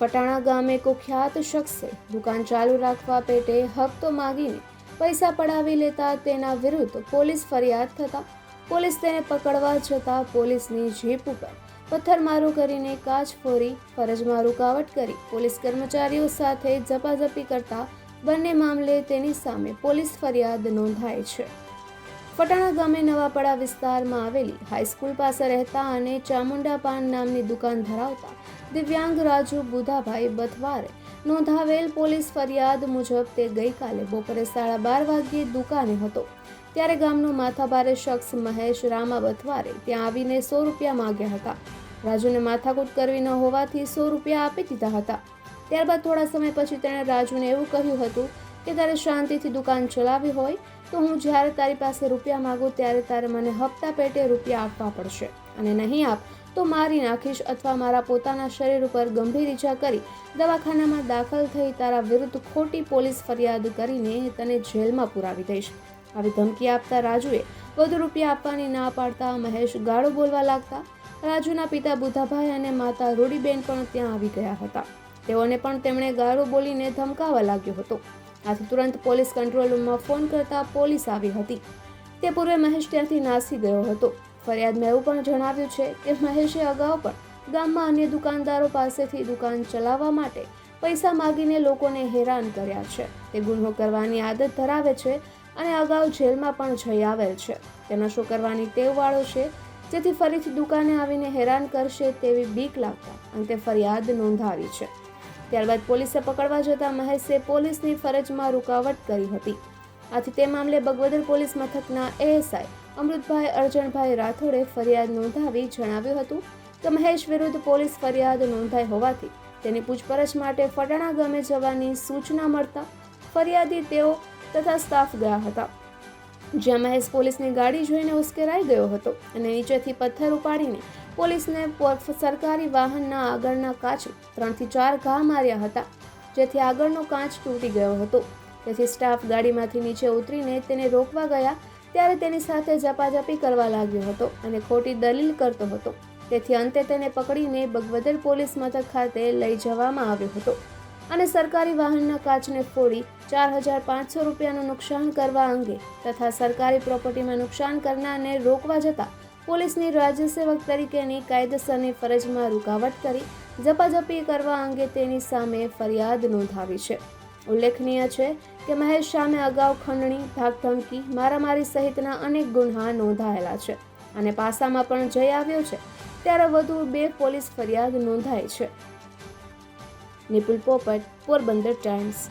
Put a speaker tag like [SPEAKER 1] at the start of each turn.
[SPEAKER 1] પટાણા ગામે કુખ્યાત શખ્સે દુકાન ચાલુ રાખવા પેટે હપ્તો માગીને પૈસા પડાવી લેતા તેના વિરુદ્ધ પોલીસ ફરિયાદ થતા પોલીસ તેને પકડવા જતા પોલીસની જીપ ઉપર પથ્થરમારો કરીને કાચ ફોરી ફરજમાં રૂકાવટ કરી પોલીસ કર્મચારીઓ સાથે ઝપાઝપી કરતા બંને મામલે તેની સામે પોલીસ ફરિયાદ નોંધાઈ છે. ફટાણા ગામે નવાપડા વિસ્તારમાં આવેલી હાઈસ્કૂલ પાસે રહેતા અને ચામુંડા પાન નામની દુકાન ધરાવતા દિવ્યાંગ રાજુ બુધાભાઈ બથવારે નોંધાવેલ પોલીસ ફરિયાદ મુજબ તે ગઈકાલે બપોરે સાડા બાર વાગ્યે દુકાને હતો. ત્યારે ગામનો માથાભારે શખ્સ મહેશ રામા બથવારે ત્યાં આવીને સો રૂપિયા માંગ્યા હતા. રાજુને માથાકૂટ કરવી ન હોવાથી સો રૂપિયા આપી દીધા હતા. ત્યારબાદ થોડા સમય પછી તેણે રાજુને એવું કહ્યું હતું કે તારે શાંતિથી દુકાન ચલાવી હોય, તો હું જ્યારે તારી પાસે રૂપિયા માગું ત્યારે તારે મને હપ્તા પેટે રૂપિયા આપવા પડશે. અને નહીં આપ, તો મારી નાખીશ અથવા મારા પોતાના શરીર ઉપર ગંભીર ઈજા કરી દવાખાનામાં દાખલ થઈ તારા વિરુદ્ધ ખોટી પોલીસ ફરિયાદ કરીને તને જેલમાં પુરાવી દઈશ. આવી ધમકી આપતા રાજુએ વધુ રૂપિયા આપવાની ના પાડતા મહેશ ગાળો બોલવા લાગતા રાજુના પિતા બુધાભાઈ અને માતા રૂડીબેન પણ ત્યાં આવી ગયા હતા. તેઓને પણ તેમણે ગાળો બોલીને ધમકાવવા લાગ્યો હતો. આથી તુરંત પોલીસ કંટ્રોલ રૂમમાં ફોન કરતા પોલીસ આવી હતી. તે પૂર્વે મહેશ ત્યાંથી નાસી ગયો હતો. ફરિયાદમાં એવું પણ જણાવ્યું છે કે મહેશે અગાઉ પણ ગામમાં અન્ય દુકાનદારો પાસેથી દુકાન ચલાવવા માટે પૈસા માગીને લોકોને હેરાન કર્યા છે. તે ગુનો કરવાની આદત ધરાવે છે અને અગાઉ જેલમાં પણ જઈ આવેલ છે. તે નશો કરવાની ટેવવાળો છે? જેથી ફરીથી દુકાને આવીને હેરાન કરશે તેવી બીક લાગતા અને તે ફરિયાદ નોંધાવી છે. ત્યારબાદ પોલીસે પકડવા જતા મહેશે પોલીસની ફરજમાં રૂકાવટ કરી હતી. આથી તે મામલે બગવદર પોલીસ મથકના એએસઆઈ અમૃતભાઈ અર્જણભાઈ રાઠોડે ફરિયાદ નોંધાવી જણાવ્યું હતું કે મહેશ વિરુદ્ધ પોલીસ ફરિયાદ નોંધાઈ હોવાથી તેની પૂછપરછ માટે ફટાણા ગામે જવાની સૂચના મળતા ફરિયાદી તેઓ તથા સ્ટાફ ગયા હતા. જ્યાં મહેશ પોલીસની ગાડી જોઈને ઉશ્કેરાઈ ગયો હતો અને નીચેથી પથ્થર ઉપાડીને પોલીસને સરકારી વાહનના આગળના કાચ ત્રણથી ચાર ઘા માર્યા હતા, જેથી આગળનો કાચ તૂટી ગયો હતો. તેથી સ્ટાફ ગાડીમાંથી નીચે ઉતરીને તેને રોકવા ગયા, ત્યારે તેની સાથે ઝપાઝપી કરવા લાગ્યો હતો અને ખોટી દલીલ કરતો હતો. તેથી અંતે તેને પકડીને બગવદર પોલીસ મથક ખાતે લઈ જવામાં આવ્યો હતો અને સરકારી વાહનના કાચને ફોડી ચાર હજાર પાંચસો રૂપિયાનું નુકસાન કરવા અંગે તથા સરકારી પ્રોપર્ટીમાં નુકસાન કરનારને રોકવા જતાં પોલીસની રાજ્યસેવક તરીકેની કાયદેસરની ફરજમાં રૂકાવટ કરી ઝપાઝપી કરવા અંગે તેની સામે ફરિયાદ નોંધાવી છે. ઉલ્લેખનીય છે કે મહેશ સામે અગાઉ ખંડણી ધાકધમકી મારામારી સહિતના અનેક ગુન્હા નોંધાયેલા છે અને પાસામાં પણ જઈ આવ્યો છે ત્યારે વધુ બે પોલીસ ફરિયાદ નોંધાઈ છે. નિપુલ પોપટ, પોરબંદર ટાઈમ્સ.